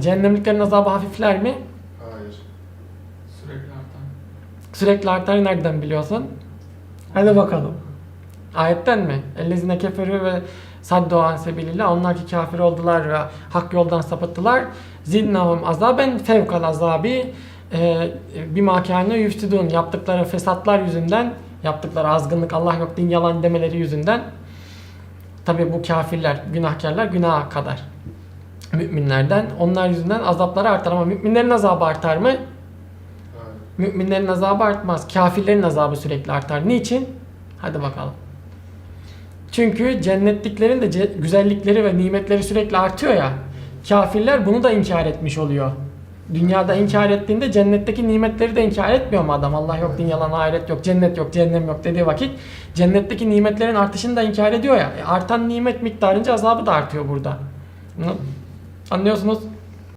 Cehennemliklerin azabı hafifler mi? Hayır. Sürekli artan. Sürekli artar nereden biliyorsun? Hadi bakalım. Ayetten mi? Ellezine keferü ve saddu an sebilillah. Onlar ki kafir oldular ve hak yoldan sapıttılar. Zidnahum azaben fevkal azabi e, bir makane yüftidun yaptıkları fesatlar yüzünden yaptıkları azgınlık Allah yok din yalan demeleri yüzünden tabi bu kafirler günahkarlar günaha kadar müminlerden onlar yüzünden azapları artar ama müminlerin azabı artar mı? Müminlerin azabı artmaz. Kafirlerin azabı sürekli artar. Niçin? Hadi bakalım. Çünkü cennetliklerin de ce- güzellikleri ve nimetleri sürekli artıyor ya. Kafirler bunu da inkar etmiş oluyor. Dünyada inkar ettiğinde cennetteki nimetleri de inkar etmiyor mu adam? Allah yok, din yalan, ahiret yok, cennet yok, cehennem yok dediği vakit cennetteki nimetlerin artışını da inkar ediyor ya. E, artan nimet miktarınca azabı da artıyor burada. Bunu Anlıyorsunuz.